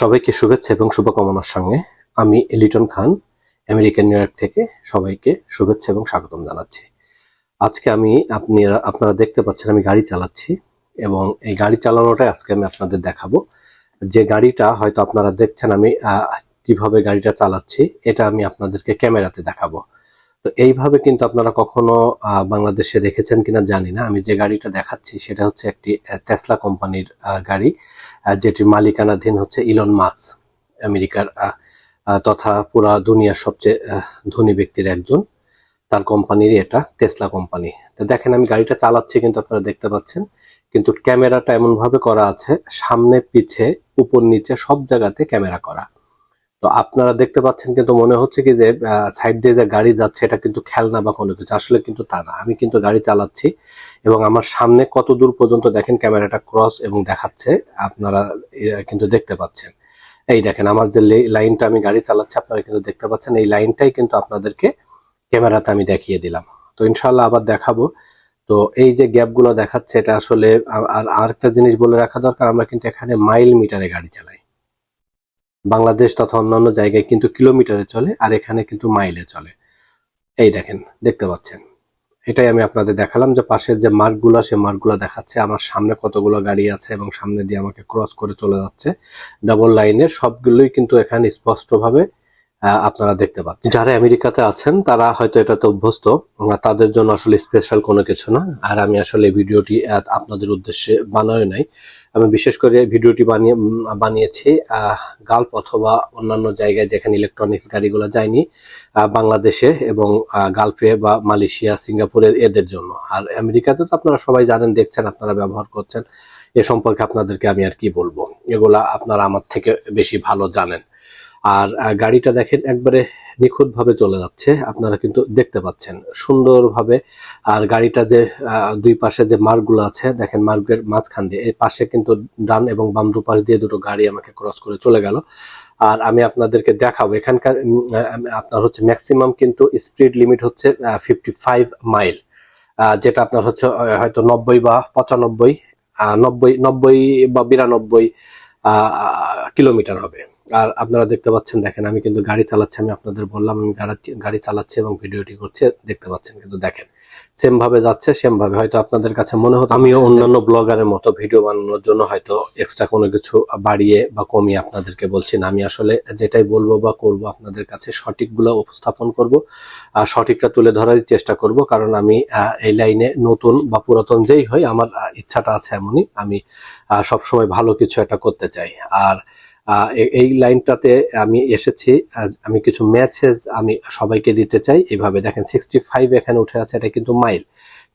সবাইকে শুভেচ্ছা এবং শুভকামনার সঙ্গে আমি Liton Khan American New York থেকে সবাইকে শুভেচ্ছা এবং স্বাগতম জানাচ্ছি। আজকে আমি আপনি আপনারা দেখতে পাচ্ছেন আমি গাড়ি চালাচ্ছি এবং এই গাড়ি চালানোটাই আজকে আমি আপনাদের দেখাবো। যে গাড়িটা হয়তো আপনারা দেখছেন আমি কীভাবে গাড়িটা চালাচ্ছি, এটা আমি আপনাদেরকে ক্যামেরাতে দেখাবো। তো এইভাবে কিন্তু আপনারা কখনো বাংলাদেশে দেখেছেন কিনা জানি না। আমি যে গাড়িটা দেখাচ্ছি সেটা হচ্ছে একটি টেসলা কোম্পানির গাড়ি যেটির মালিকানাধীন হচ্ছে ইলন মার্কস আমেরিকার তথা পুরা দুনিয়ার সবচেয়ে ধনী ব্যক্তির একজন। তার কোম্পানিরই এটা টেসলা কোম্পানি। তো দেখেন, আমি গাড়িটা চালাচ্ছি কিন্তু আপনারা দেখতে পাচ্ছেন, কিন্তু ক্যামেরাটা এমন ভাবে করা আছে, সামনে, পিছে, উপর, নিচে, সব জায়গাতে ক্যামেরা করা। তো আপনারা দেখতে পাচ্ছেন কিন্তু মনে হচ্ছে কি যে সাইড দিয়ে যে গাড়ি যাচ্ছে, এটা কিন্তু খেলনা বা কোনো কিছু। আসলে কিন্তু তা না। আমি কিন্তু গাড়ি চালাচ্ছি এবং আমার সামনে কত দূর পর্যন্ত দেখেন ক্যামেরাটা ক্রস এবং দেখাচ্ছে, আপনারা কিন্তু দেখতে পাচ্ছেন। এই দেখেন, আমার যে লাইনটা আমি গাড়ি চালাচ্ছি, আপনারা কিন্তু দেখতে পাচ্ছেন, এই লাইনটাই কিন্তু আপনাদেরকে ক্যামেরাতে আমি দেখিয়ে দিলাম। তো ইনশাল্লাহ আবার দেখাবো। তো এই যে গ্যাপগুলো দেখাচ্ছে, এটা আসলে আর আরেকটা জিনিস বলে রাখা দরকার, আমরা কিন্তু এখানে মাইল মিটারে গাড়ি চালাই। বাংলাদেশ তথা অন্যান্য জায়গায় কিন্তু কিলোমিটারে চলে আর এখানে কিন্তু মাইলে চলে। এই দেখেন, দেখতে পাচ্ছেন। এটাই আমি আপনাদের দেখালাম যে পাশের যে মার্কগুলো, সে মার্কগুলো দেখাচ্ছে। আমার সামনে কতগুলো গাড়ি আছে এবং সামনে দিয়ে আমাকে ক্রস করে চলে যাচ্ছে। ডাবল লাইনের সবগুলোই কিন্তু এখানে স্পষ্টভাবে আপনারা দেখতে পাচ্ছেন। যারা আমেরিকাতে আছেন, তারা হয়তো এটাতে অভ্যস্ত। তাদের জন্য আসলে স্পেশাল কোনো কিছু না। আর আমি আসলে ভিডিওটি আপনাদের উদ্দেশ্যে বানায় নাই। আমি বিশেষ করে ভিডিওটি বানিয়ে বানিয়েছি গালফ অথবা অন্যান্য জায়গায় যেখানে ইলেকট্রনিক্স গাড়িগুলো যায়নি বাংলাদেশে এবং গালফে বা মালয়েশিয়া, সিঙ্গাপুরে এদের জন্য। আর আমেরিকাতে তো আপনারা সবাই জানেন, দেখছেন, আপনারা ব্যবহার করছেন। এ সম্পর্কে আপনাদেরকে আমি আর কি বলব? এগুলা আপনারা আমার থেকে বেশি ভালো জানেন। আর গাড়িটা দেখেন একবারে নিখুঁত ভাবে চলে যাচ্ছে। আপনারা কিন্তু দেখতে পাচ্ছেন সুন্দরভাবে। আর গাড়িটা যে দুই পাশে যে মার্কগুলো আছে, দেখেন মার্কের মাঝখান দিয়ে, এই পাশে কিন্তু ডান এবং বাম দুপাশ দিয়ে দুটো গাড়ি আমাকে ক্রস করে চলে গেল। আর আমি আপনাদেরকে দেখাবো, এখানকার আপনার হচ্ছে ম্যাক্সিমাম কিন্তু স্পিড লিমিট হচ্ছে ফিফটি ফাইভ মাইল যেটা আপনার হচ্ছে হয়তো নব্বই বা পঁচানব্বই নব্বই নব্বই বা বিরানব্বই কিলোমিটার হবে। আর আপনারা দেখতে পাচ্ছেন, দেখেন, আমি কিন্তু গাড়ি চালাচ্ছি, আমি আপনাদের বললাম, আমি গাড়ি- চালাচ্ছি এবং ভিডিওটি করছে, দেখতে পাচ্ছেন কিন্তু দেখেন। সেম ভাবে যাচ্ছে সেম ভাবে হয়তো আপনাদের কাছে মনে হতো আমিও অন্যান্য ব্লগারের মতো ভিডিও বানানোর জন্য হয়তো এক্সট্রা কোনো কিছু বাড়িয়ে বা কমিয়ে আপনাদেরকে বলছি না। আমি আসলে যেটাই বলব বা করব আপনাদের কাছে সঠিকগুলো উপস্থাপন করব, আর সঠিকটা তুলে ধরার চেষ্টা করব, কারণ আমি এই লাইনে নতুন বা পুরাতন যেই হয় আমার ইচ্ছাটা আছে এমনই, আমি সবসময় ভালো কিছু একটা করতে চাই। আর এই লাইনটাতে আমি এসেছি আমি কিছু ম্যাচেস আমি সবাইকে দিতে চাই। এভাবে দেখেন সিক্সটি ফাইভ এখানে উঠে আছে এটা কিন্তু মাইল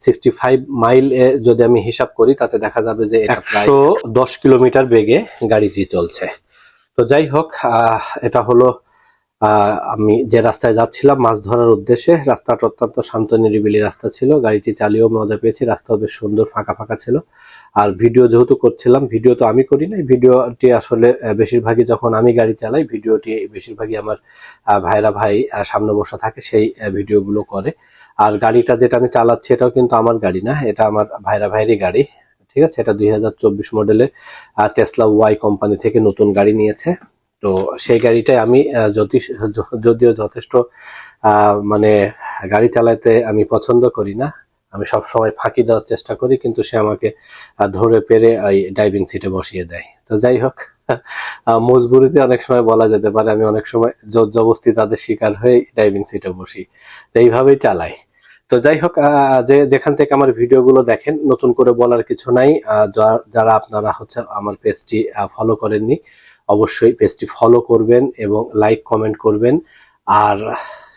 সিক্সটি ফাইভ মাইল যদি আমি হিসাব করি তাতে দেখা যাবে যে একশো দশ কিলোমিটার বেগে গাড়িটি চলছে। তো যাই হোক আহ, এটা হলো আমি যে রাস্তায় যাচ্ছিলাম মাছ ধরার উদ্দেশ্যে, রাস্তাটা অত্যন্ত শান্ত, নিরিবিলি রাস্তা ছিল। গাড়িটি চালিয়েও মজা পেয়েছি, রাস্তাও বেশ সুন্দর, ফাঁকা ফাঁকা ছিল। আর ভিডিও যেহেতু করছিলাম, ভিডিও তো আমি করি নাই। ভিডিওটি আসলে বেশিরভাগই যখন আমি গাড়ি চালাই, ভিডিওটি বেশিরভাগই আমার ভাইরা ভাই সামনে বসা থাকে, সেই ভিডিওগুলো করে। আর গাড়িটা যেটা আমি চালাচ্ছি, এটাও কিন্তু আমার গাড়ি না, এটা আমার ভাইরা ভাইয়েরই গাড়ি। ঠিক আছে? এটা দুই হাজার চব্বিশ মডেলের টেসলা ওয়াই কোম্পানি থেকে নতুন গাড়ি নিয়েছে। তো সেই গাড়িটাই আমি যদিও যথেষ্ট মানে গাড়ি চালাতে আমি পছন্দ করি না, আমি সব সময় ফাঁকি দেওয়ার চেষ্টা করি, কিন্তু সে আমাকে ধরে পেরে এই ড্রাইভিং সিটে বসিয়ে দেয়। তো যাই হোক মজবুরিতে অনেক সময় বলা যেতে পারে, আমি অনেক সময় জোর জবস্তি তাদের শিকার হয়ে ড্রাইভিং সিটে বসি। তো এইভাবেই চালাই। তো যাই হোক যে, যেখান থেকে আমার ভিডিওগুলো দেখেন, নতুন করে বলার কিছু নাই যারা আপনারা হচ্ছে আমার পেজটি ফলো করেননি অবশ্যই পেজটি ফলো করবেন এবং লাইক কমেন্ট করবেন আর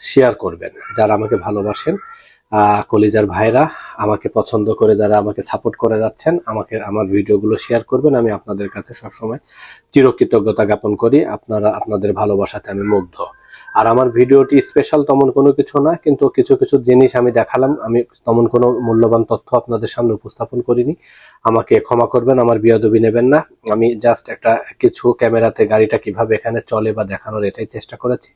শেয়ার করবেন যারা আমাকে ভালোবাসেন কলিজার ভাইরা, আমাকে পছন্দ করে যারা আমাকে সাপোর্ট করে যাচ্ছেন, আমাকে, আমার ভিডিওগুলো শেয়ার করবেন। আমি আপনাদের কাছে সবসময় চিরকৃতজ্ঞতা জ্ঞাপন করি। আপনারা, আপনাদের ভালোবাসাতে আমি মুগ্ধ। আর আমার ভিডিওটি স্পেশাল তেমন কোনো কিছু না, কিন্তু কিছু কিছু জিনিস আমি দেখালাম, আমি তেমন কোনো মূল্যবান তথ্য আপনাদের সামনে উপস্থাপন করিনি। আমাকে ক্ষমা করবেন, আমার বিয়াদবি নেবেন না। আমি জাস্ট একটা, কিছু ক্যামেরাতে গাড়িটা কীভাবে এখানে চলে বা দেখানোর এটাই চেষ্টা করেছি।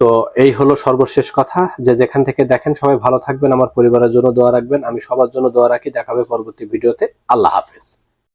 তো এই হলো সর্বশেষ কথা। যে যেখান থেকে দেখেন, সবাই ভালো থাকবেন, আমার পরিবারের জন্য দোয়া রাখবেন। আমি সবার জন্য দোয়া রাখি। দেখাবে পরবর্তী ভিডিওতে। আল্লাহ হাফেজ।